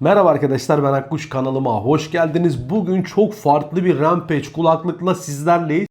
Merhaba arkadaşlar ben Akkuş kanalıma hoş geldiniz. Bugün çok farklı bir Rampage kulaklıkla sizlerleyiz.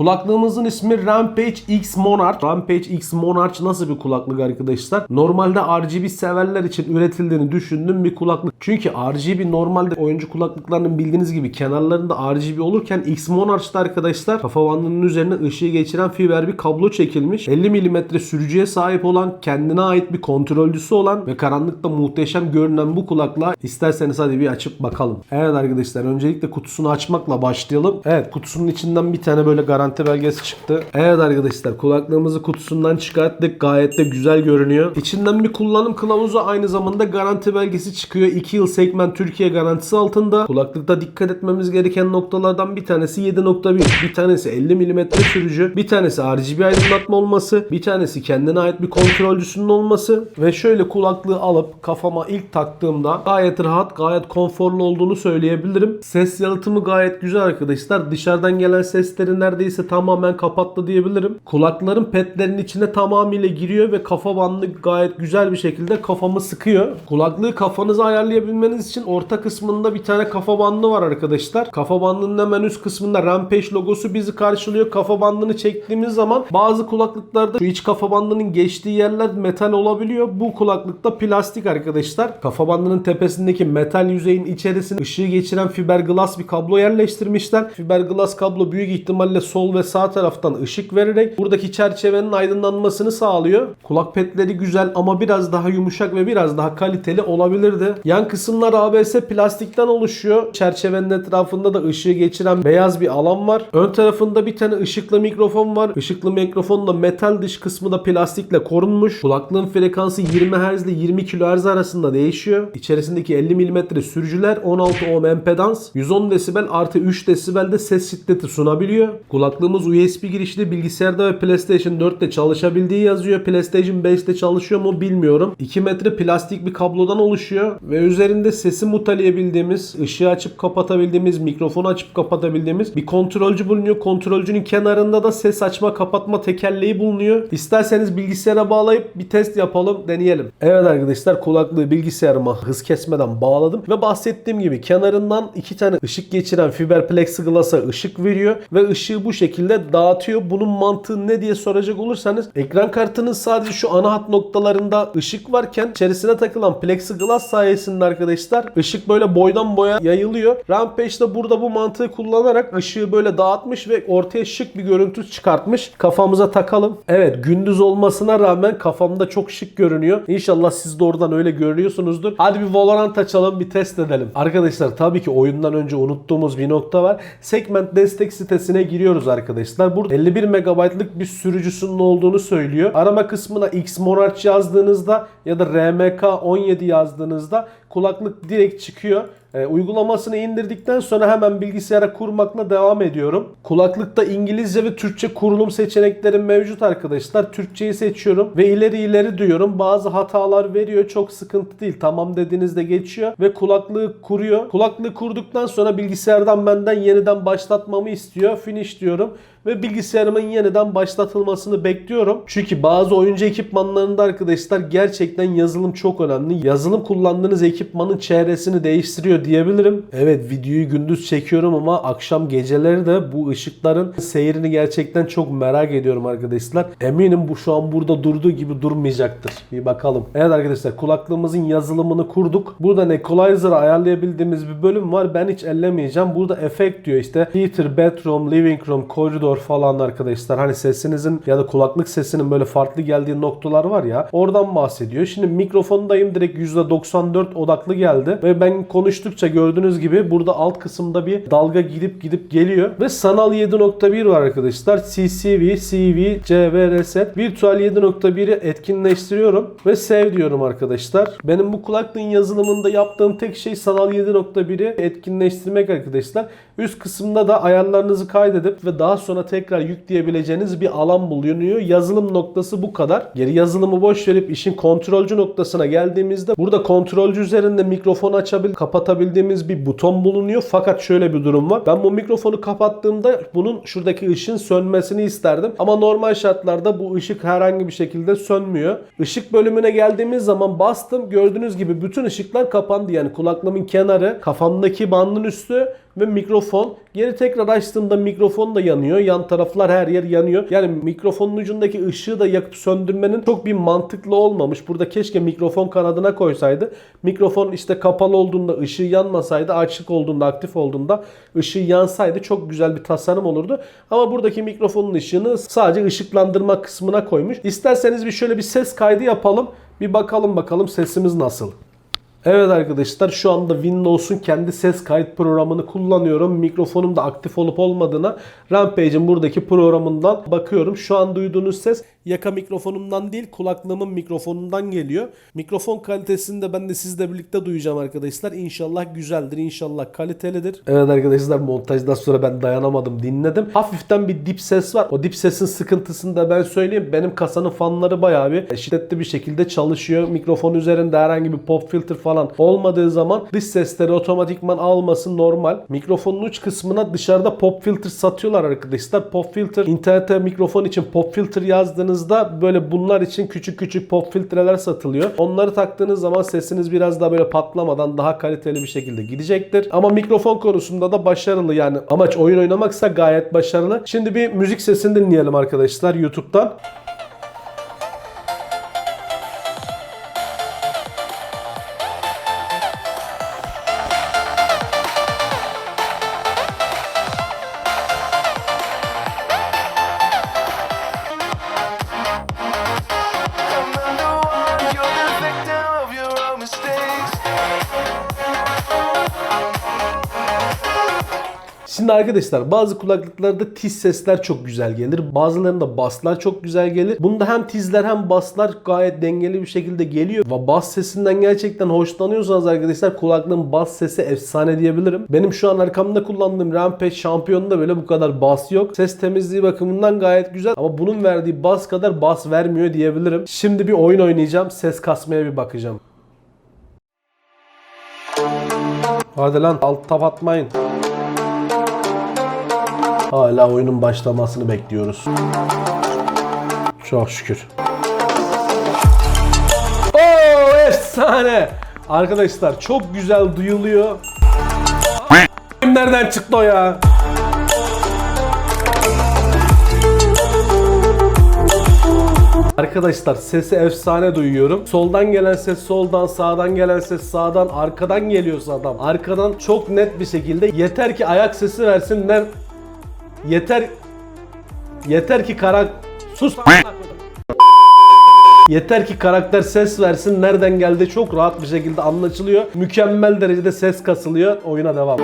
Kulaklığımızın ismi Rampage X Monarch. Rampage X Monarch nasıl bir kulaklık arkadaşlar? Normalde RGB severler için üretildiğini düşündüğüm bir kulaklık. Çünkü RGB normalde oyuncu kulaklıklarının bildiğiniz gibi kenarlarında RGB olurken X Monarch'ta arkadaşlar kafa bandının üzerine ışığı geçiren fiber bir kablo çekilmiş. 50 mm sürücüye sahip olan, kendine ait bir kontrolcüsü olan ve karanlıkta muhteşem görünen bu kulaklığa isterseniz hadi bir açıp bakalım. Evet arkadaşlar öncelikle kutusunu açmakla başlayalım. Evet kutusunun içinden bir tane böyle garanti belgesi çıktı. Evet arkadaşlar kulaklığımızı kutusundan çıkarttık. Gayet de güzel görünüyor. İçinden bir kullanım kılavuzu aynı zamanda garanti belgesi çıkıyor. 2 yıl segment Türkiye garantisi altında. Kulaklıkta dikkat etmemiz gereken noktalardan bir tanesi 7.1, bir tanesi 50 mm sürücü, bir tanesi RGB aydınlatma olması, bir tanesi kendine ait bir kontrolcüsünün olması ve şöyle kulaklığı alıp kafama ilk taktığımda gayet rahat, gayet konforlu olduğunu söyleyebilirim. Ses yalıtımı gayet güzel arkadaşlar. Dışarıdan gelen sesleri neredeyse tamamen kapattı diyebilirim. Kulakların petlerin içine tamamıyla giriyor ve kafa bandı gayet güzel bir şekilde kafamı sıkıyor. Kulaklığı kafanıza ayarlayabilmeniz için orta kısmında bir tane kafa bandı var arkadaşlar. Kafa bandının hemen üst kısmında Rampage logosu bizi karşılıyor. Kafa bandını çektiğimiz zaman bazı kulaklıklarda şu iç kafa bandının geçtiği yerler metal olabiliyor. Bu kulaklıkta plastik arkadaşlar. Kafa bandının tepesindeki metal yüzeyin içerisine ışığı geçiren fiberglass bir kablo yerleştirmişler. Fiberglass kablo büyük ihtimalle sol ve sağ taraftan ışık vererek buradaki çerçevenin aydınlanmasını sağlıyor. Kulak petleri güzel ama biraz daha yumuşak ve biraz daha kaliteli olabilirdi. Yan kısımlar ABS plastikten oluşuyor. Çerçevenin etrafında da ışığı geçiren beyaz bir alan var. Ön tarafında bir tane ışıklı mikrofon var. Işıklı mikrofon da metal dış kısmı da plastikle korunmuş. Kulaklığın frekansı 20 Hz ile 20 kHz arasında değişiyor. İçerisindeki 50 mm sürücüler 16 ohm empedans, 110 desibel artı 3 desibel de ses şiddeti sunabiliyor. Kulaklığımız USB girişli bilgisayarda ve PlayStation 4'te çalışabildiği yazıyor. PlayStation 5'te çalışıyor mu bilmiyorum. 2 metre plastik bir kablodan oluşuyor ve üzerinde sesi mutalayabildiğimiz, ışığı açıp kapatabildiğimiz, mikrofonu açıp kapatabildiğimiz bir kontrolcü bulunuyor. Kontrolcünün kenarında da ses açma kapatma tekerleği bulunuyor. İsterseniz bilgisayara bağlayıp bir test yapalım, deneyelim. Evet arkadaşlar kulaklığı bilgisayarıma hız kesmeden bağladım ve bahsettiğim gibi kenarından iki tane ışık geçiren fiber plexiglass'a ışık veriyor ve ışığı bu şekilde dağıtıyor. Bunun mantığı ne diye soracak olursanız ekran kartının sadece şu ana hat noktalarında ışık varken içerisine takılan plexiglass sayesinde arkadaşlar ışık böyle boydan boya yayılıyor. Rampage de burada bu mantığı kullanarak ışığı böyle dağıtmış ve ortaya şık bir görüntü çıkartmış. Kafamıza takalım. Evet gündüz olmasına rağmen kafamda çok şık görünüyor. İnşallah siz de oradan öyle görüyorsunuzdur. Hadi bir Valorant açalım bir test edelim. Arkadaşlar tabii ki oyundan önce unuttuğumuz bir nokta var. Segment destek sitesine giriyoruz arkadaşlar. Burada 51 MB'lık bir sürücüsünün olduğunu söylüyor. Arama kısmına X Monarch yazdığınızda ya da RMK 17 yazdığınızda kulaklık direkt çıkıyor. E, uygulamasını indirdikten sonra hemen bilgisayara kurmakla devam ediyorum. Kulaklıkta İngilizce ve Türkçe kurulum seçeneklerim mevcut arkadaşlar. Türkçeyi seçiyorum ve ileri ileri diyorum. Bazı hatalar veriyor. Çok sıkıntı değil. Tamam dediğinizde geçiyor ve kulaklığı kuruyor. Kulaklığı kurduktan sonra bilgisayardan benden yeniden başlatmamı istiyor. Finish diyorum ve bilgisayarımın yeniden başlatılmasını bekliyorum. Çünkü bazı oyuncu ekipmanlarında arkadaşlar gerçekten yazılım çok önemli. Yazılım kullandığınız ekipmanın çehresini değiştiriyor diyebilirim. Evet videoyu gündüz çekiyorum ama akşam geceleri de bu ışıkların seyrini gerçekten çok merak ediyorum arkadaşlar. Eminim bu şu an burada durduğu gibi durmayacaktır. Bir bakalım. Evet arkadaşlar kulaklığımızın yazılımını kurduk. Burada equalizer'ı ayarlayabildiğimiz bir bölüm var. Ben hiç ellemeyeceğim. Burada efekt diyor işte. Theater, bedroom, living room, corridor, monitor falan arkadaşlar. Hani sesinizin ya da kulaklık sesinin böyle farklı geldiği noktalar var ya. Oradan bahsediyor. Şimdi mikrofondayım direkt %94 odaklı geldi. Ve ben konuştukça gördüğünüz gibi burada alt kısımda bir dalga gidip gidip geliyor. Ve sanal 7.1 var arkadaşlar. CCV, CV, CV reset. Virtual 7.1'i etkinleştiriyorum. Ve sev diyorum arkadaşlar. Benim bu kulaklığın yazılımında yaptığım tek şey sanal 7.1'i etkinleştirmek arkadaşlar. Üst kısımda da ayarlarınızı kaydedip ve daha sonra tekrar yükleyebileceğiniz bir alan bulunuyor. Yazılım noktası bu kadar. Geri yazılımı boş verip işin kontrolcü noktasına geldiğimizde burada kontrolcü üzerinde mikrofonu açabil, kapatabildiğimiz bir buton bulunuyor. Fakat şöyle bir durum var. Ben bu mikrofonu kapattığımda bunun şuradaki ışın sönmesini isterdim. Ama normal şartlarda bu ışık herhangi bir şekilde sönmüyor. Işık bölümüne geldiğimiz zaman bastım. Gördüğünüz gibi bütün ışıklar kapandı. Yani kulaklığımın kenarı, kafamdaki bandın üstü ve mikrofon. Geri tekrar açtığımda mikrofon da yanıyor. Yan taraflar her yer yanıyor. Yani mikrofonun ucundaki ışığı da yakıp söndürmenin çok bir mantıklı olmamış. Burada keşke mikrofon kanadına koysaydı. Mikrofon işte kapalı olduğunda ışığı yanmasaydı, açık olduğunda, aktif olduğunda ışığı yansaydı çok güzel bir tasarım olurdu. Ama buradaki mikrofonun ışığını sadece ışıklandırma kısmına koymuş. İsterseniz bir şöyle bir ses kaydı yapalım. Bir bakalım bakalım sesimiz nasıl. Evet arkadaşlar şu anda Windows'un kendi ses kayıt programını kullanıyorum. Mikrofonum da aktif olup olmadığına Rampage'in buradaki programından bakıyorum. Şu an duyduğunuz ses yaka mikrofonumdan değil kulaklığımın mikrofonundan geliyor. Mikrofon kalitesini de ben de sizle birlikte duyacağım arkadaşlar. İnşallah güzeldir, inşallah kalitelidir. Evet arkadaşlar montajdan sonra ben dayanamadım dinledim. Hafiften bir dip ses var. O dip sesin sıkıntısını da ben söyleyeyim. Benim kasanın fanları bayağı bir şiddetli bir şekilde çalışıyor. Mikrofon üzerinde herhangi bir pop filter falan olmadığı zaman dış sesleri otomatikman alması normal. Mikrofonun uç kısmına dışarıda pop filter satıyorlar arkadaşlar. Pop filter internete mikrofon için pop filter yazdığınızda böyle bunlar için küçük küçük pop filtreler satılıyor. Onları taktığınız zaman sesiniz biraz daha böyle patlamadan daha kaliteli bir şekilde gidecektir. Ama mikrofon konusunda da başarılı yani amaç oyun oynamaksa gayet başarılı. Şimdi bir müzik sesini dinleyelim arkadaşlar YouTube'dan. Şimdi arkadaşlar bazı kulaklıklarda tiz sesler çok güzel gelir. Bazılarında baslar çok güzel gelir. Bunda hem tizler hem baslar gayet dengeli bir şekilde geliyor. Ve bas sesinden gerçekten hoşlanıyorsanız arkadaşlar kulaklığın bas sesi efsane diyebilirim. Benim şu an arkamda kullandığım Rampage şampiyonunda böyle bu kadar bas yok. Ses temizliği bakımından gayet güzel ama bunun verdiği bas kadar bas vermiyor diyebilirim. Şimdi bir oyun oynayacağım. Ses kasmaya bir bakacağım. Hadi lan alt tap atmayın. Hala oyunun başlamasını bekliyoruz. Çok şükür. Oo efsane. Arkadaşlar çok güzel duyuluyor. Nereden çıktı o ya? Arkadaşlar sesi efsane duyuyorum. Soldan gelen ses soldan, sağdan gelen ses sağdan, arkadan geliyorsa adam. Arkadan çok net bir şekilde yeter ki ayak sesi versinler. Yeter yeter ki karak sus Yeter ki karakter ses versin. Nereden geldi çok rahat bir şekilde anlaşılıyor. Mükemmel derecede ses kasılıyor. Oyuna devam.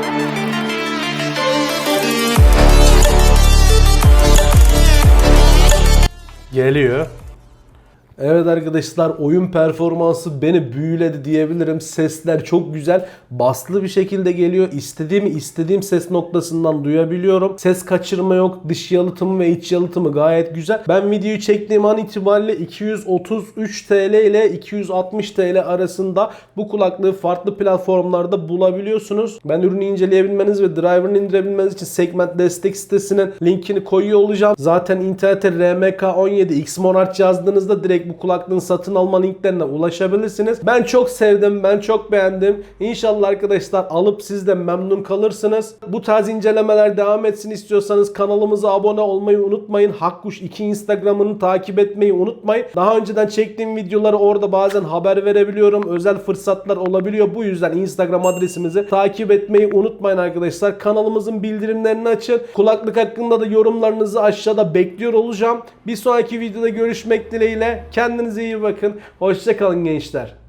Geliyor. Evet arkadaşlar oyun performansı beni büyüledi diyebilirim. Sesler çok güzel. Baslı bir şekilde geliyor. İstediğimi istediğim ses noktasından duyabiliyorum. Ses kaçırma yok. Dış yalıtımı ve iç yalıtımı gayet güzel. Ben videoyu çektiğim an itibariyle 233 TL ile 260 TL arasında bu kulaklığı farklı platformlarda bulabiliyorsunuz. Ben ürünü inceleyebilmeniz ve driver'ını indirebilmeniz için segment destek sitesinin linkini koyuyor olacağım. Zaten internete RMK17 X Monarch yazdığınızda direkt bu kulaklığın satın alma linklerine ulaşabilirsiniz. Ben çok sevdim. Ben çok beğendim. İnşallah arkadaşlar alıp siz de memnun kalırsınız. Bu tarz incelemeler devam etsin istiyorsanız kanalımıza abone olmayı unutmayın. Hakkuş 2 Instagram'ını takip etmeyi unutmayın. Daha önceden çektiğim videoları orada bazen haber verebiliyorum. Özel fırsatlar olabiliyor. Bu yüzden Instagram adresimizi takip etmeyi unutmayın arkadaşlar. Kanalımızın bildirimlerini açın. Kulaklık hakkında da yorumlarınızı aşağıda bekliyor olacağım. Bir sonraki videoda görüşmek dileğiyle. Kendinize iyi bakın. Hoşçakalın gençler.